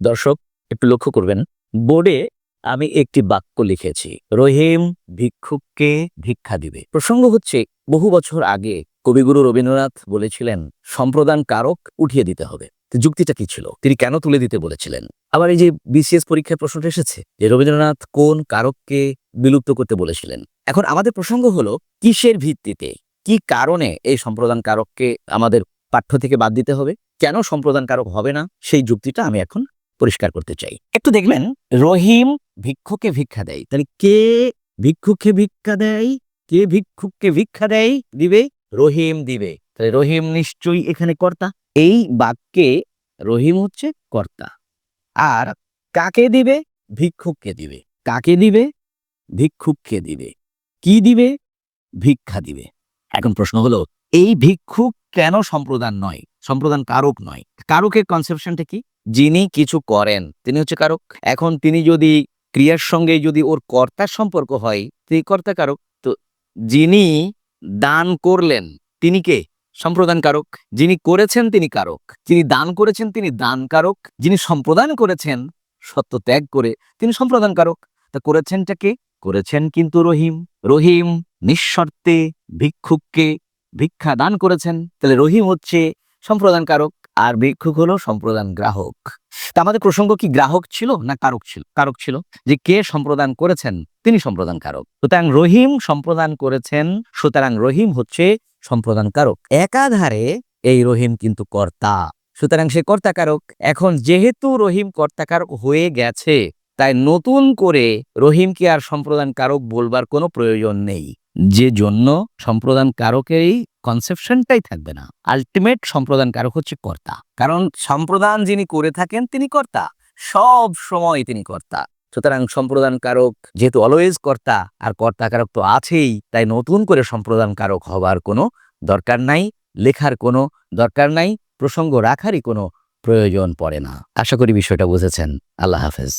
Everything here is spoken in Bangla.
দর্শক, একটু লক্ষ্য করবেন, বোর্ডে আমি একটি বাক্য লিখেছি, রহিম ভিক্ষুককে ভিক্ষা দিবে। প্রসঙ্গ হচ্ছে, বহু বছর আগে কবিগুরু রবীন্দ্রনাথ বলেছিলেন, সম্প্রদান কারক উঠিয়ে দিতে হবে। যুক্তিটা কি ছিল? তিনি কেন তুলে দিতে বলেছিলেন? আবার এই যে বিসিএস পরীক্ষায় প্রশ্নটা এসেছে, যে রবীন্দ্রনাথ কোন কারককে বিলুপ্ত করতে বলেছিলেন? এখন আমাদের প্রসঙ্গ হলো, কিসের ভিত্তিতে, কি কারণে এই সম্প্রদান কারককে আমাদের পাঠ্য থেকে বাদ দিতে হবে? কেন সম্প্রদান কারক হবে না? সেই যুক্তিটা আমি এখন পরিষ্কার করতে চাই। একটু দেখবেন, রহিম ভিক্ষুকে ভিক্ষা দেয়। তাহলে কে ভিক্ষুকে ভিক্ষা দেয়? কে ভিক্ষুককে ভিক্ষা দেয়? দিবে? রহিম দিবে। তাহলে রহিম নিশ্চয়ই এখানে কর্তা। এই বাক্যে রহিম হচ্ছে কর্তা। আর কাকে দিবে? ভিক্ষুককে দিবে। কাকে দিবে? ভিক্ষুককে দিবে। কি দিবে? ভিক্ষা দিবে। এখন প্রশ্ন হলো, এই ভিক্ষুক কেন সম্প্রদান নয়? সম্প্রদান কারক নয়। কারকের কনসেপশনটা কি? যিনি কিছু করেন, তিনি হচ্ছে কারক। এখন তিনি যদি ক্রিয়ার সঙ্গে যদি ওর কর্তার সম্পর্ক হয়, তিনি কর্তা কারক। তো যিনি দান করলেন, তিনি কে? সম্প্রদান কারক। যিনি করেছেন, তিনি কারক। যিনি দান করেছেন, তিনি দান কারক। যিনি সম্প্রদান করেছেন, সত্য ত্যাগ করে, তিনি সম্প্রদান কারক। তা করেছেনটা কে? করেছেন কিন্তু রহিম। রহিম নিঃশর্তে ভিক্ষুককে ভিক্ষা দান করেছেন। তাহলে রহিম হচ্ছে সম্প্রদান কারক। আর ভিক্ষুক হলো সম্প্রদান গ্রাহক। তা আমাদের প্রসঙ্গ কি গ্রাহক ছিল না কারক ছিল? কারক ছিল। যে কে সম্প্রদান করেছেন, তিনি সম্প্রদান কারক। সুতরাং রহিম সম্প্রদান করেছেন, সুতরাং রহিম হচ্ছে সম্প্রদান কারক। একাধারে এই রহিম কিন্তু কর্তা। সুতরাং সে কর্তাকারক এখন যেহেতু রহিম কর্তাকারক হয়ে গেছে, তাই নতুন করে রহিমকে আর সম্প্রদান কারক বলবার কোনো প্রয়োজন নেই। যে জন্য সম্প্রদান কারকের এই কনসেপশনটাই থাকবে না। আলটিমেট সম্প্রদান কারক হচ্ছে কর্তা। কারণ সম্প্রদান যিনি করে থাকেন, তিনি কর্তা। সব সময় তিনি কর্তা। সুতরাং সম্প্রদান কারক যেহেতু অলওয়েজ কর্তা, আর কর্তা কারক তো আছেই, তাই নতুন করে সম্প্রদান কারক হবার কোনো দরকার নাই, লেখার কোনো দরকার নাই, প্রসঙ্গ রাখারই কোনো প্রয়োজন পড়ে না। আশা করি বিষয়টা বুঝেছেন। আল্লাহ হাফেজ।